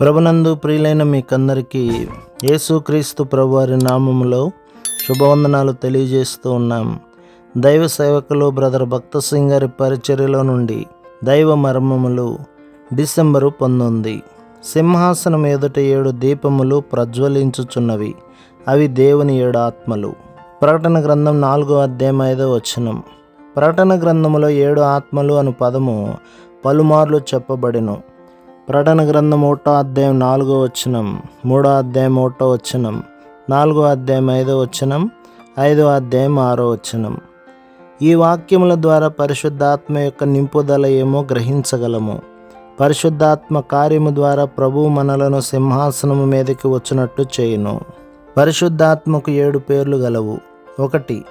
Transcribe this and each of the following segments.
ప్రభునందు ప్రియులైన మీకందరికీ యేసుక్రీస్తు ప్రభువారి నామములో శుభవందనాలు తెలియజేస్తూ ఉన్నాం. దైవ సేవకులు బ్రదర్ భక్త సింగ్ గారి పరిచర్యలో నుండి దైవ మర్మములు డిసెంబరు పంతొమ్మిది. సింహాసనం ఎదుట ఏడు దీపములు ప్రజ్వలించుచున్నవి. అవి దేవుని ఏడు ఆత్మలు. ప్రకటన గ్రంథం నాలుగో అధ్యాయం ఐదో వచనం. ప్రకటన గ్రంథములో ఏడు ఆత్మలు అను పదము పలుమార్లు చెప్పబడిను. ప్రకటన గ్రంథం ఒకటో అధ్యాయం నాలుగో వచనం మూడో అధ్యాయం ఒకటో వచనం నాలుగో అధ్యాయం ఐదో వచనం ఐదో అధ్యాయం ఆరో వచనం. ఈ వాక్యముల ద్వారా పరిశుద్ధాత్మ యొక్క నింపుదల ఏమో గ్రహించగలము. పరిశుద్ధాత్మ కార్యము ద్వారా ప్రభు మనలను సింహాసనము మీదకి వచ్చినట్టు చేయును. పరిశుద్ధాత్మకు ఏడు పేర్లు గలవు. ఒకటి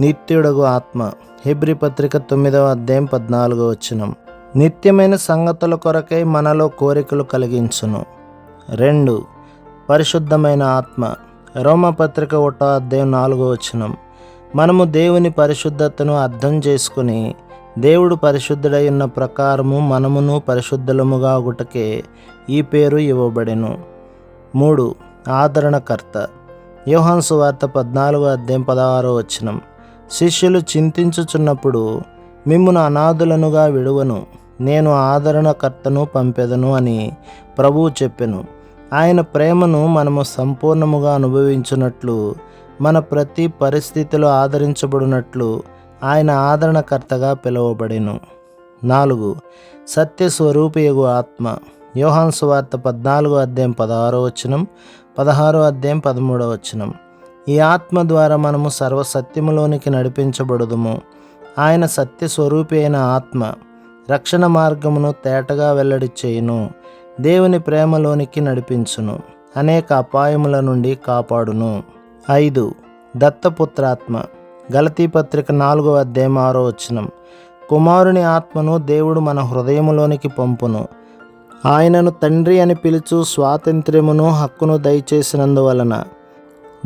నిత్యుడగు ఆత్మ. హెబ్రి పత్రిక తొమ్మిదవ అధ్యాయం పద్నాలుగో వచనం. నిత్యమైన సంగతుల కొరకై మనలో కోరికలు కలిగించును. రెండు పరిశుద్ధమైన ఆత్మ. రోమపత్రిక ఒకటో అధ్యాయం నాలుగో వచనం. మనము దేవుని పరిశుద్ధతను అర్థం చేసుకుని దేవుడు పరిశుద్ధుడై ఉన్న ప్రకారము మనమును పరిశుద్ధులముగా ఒకటకే ఈ పేరు ఇవ్వబడెను. మూడు ఆదరణకర్త. యోహాన్సు వార్త పద్నాలుగో అధ్యాయం పదహారో వచనం. శిష్యులు చింతించుచున్నప్పుడు మిమ్మును అనాథులనుగా విడువను. నేను ఆదరణకర్తను పంపెదను అని ప్రభువు చెప్పెను. ఆయన ప్రేమను మనము సంపూర్ణముగా అనుభవించినట్లు మన ప్రతి పరిస్థితిలో ఆదరించబడినట్లు ఆయన ఆదరణకర్తగా పిలువబడెను. నాలుగు సత్యస్వరూపియగు ఆత్మ. యోహాన్ సువార్త పద్నాలుగు అధ్యాయం పదహారో వచనం పదహారో అధ్యాయం పదమూడవ వచనం. ఈ ఆత్మ ద్వారా మనము సర్వసత్యములోనికి నడిపించబడదుము. ఆయన సత్యస్వరూపి అయిన ఆత్మ. రక్షణ మార్గమును తేటగా వెల్లడి చేయును. దేవుని ప్రేమలోనికి నడిపించును. అనేక అపాయముల నుండి కాపాడును. ఐదు. దత్తపుత్రాత్మ. గలతీ పత్రిక నాలుగో అధ్యాయం ఆరో వచనం. కుమారుని ఆత్మను దేవుడు మన హృదయములోనికి పంపును. ఆయనను తండ్రి అని పిలుచు స్వాతంత్ర్యమును హక్కును దయచేసినందువలన.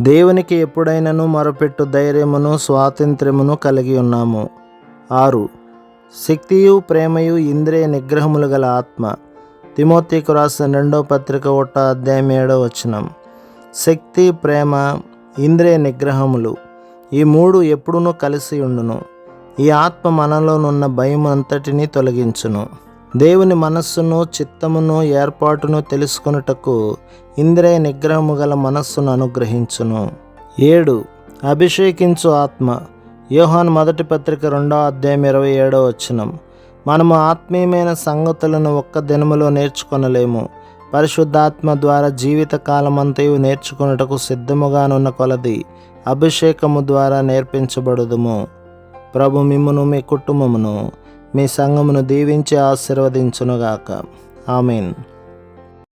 దేవునికి ఎప్పుడైనను మరపెట్టు ధైర్యమును స్వాతంత్ర్యమును కలిగి ఉన్నాము. ఆరు. శక్తియు ప్రేమయు ఇంద్రియ నిగ్రహములు గల ఆత్మ. తిమోతికు రాసిన రెండో పత్రిక ఒట్ట అధ్యాయం ఏడో వచనం. శక్తి ప్రేమ ఇంద్రియ నిగ్రహములు ఈ మూడు ఎప్పుడునూ కలిసి ఉండును. ఈ ఆత్మ మనలోనున్న భయం అంతటినీ తొలగించును. దేవుని మనస్సును చిత్తమును ఏర్పాటును తెలుసుకొనుటకు ఇంద్రియ నిగ్రహము గల మనస్సును అనుగ్రహించును. ఏడు. అభిషేకించు ఆత్మ. యోహాన్ మొదటి పత్రిక రెండో అధ్యాయం ఇరవై ఏడో వచ్చినం మనము ఆత్మీయమైన సంగతులను ఒక్క దినములో నేర్చుకొనలేము. పరిశుద్ధాత్మ ద్వారా జీవిత కాలమంతయు నేర్చుకొనుటకు సిద్ధముగానున్న కొలది అభిషేకము ద్వారా నేర్పించబడదుము. ప్రభు మిమ్మును మీ కుటుంబమును మీ సంఘమును దీవించి ఆశీర్వదించునుగాక. ఆమెన్.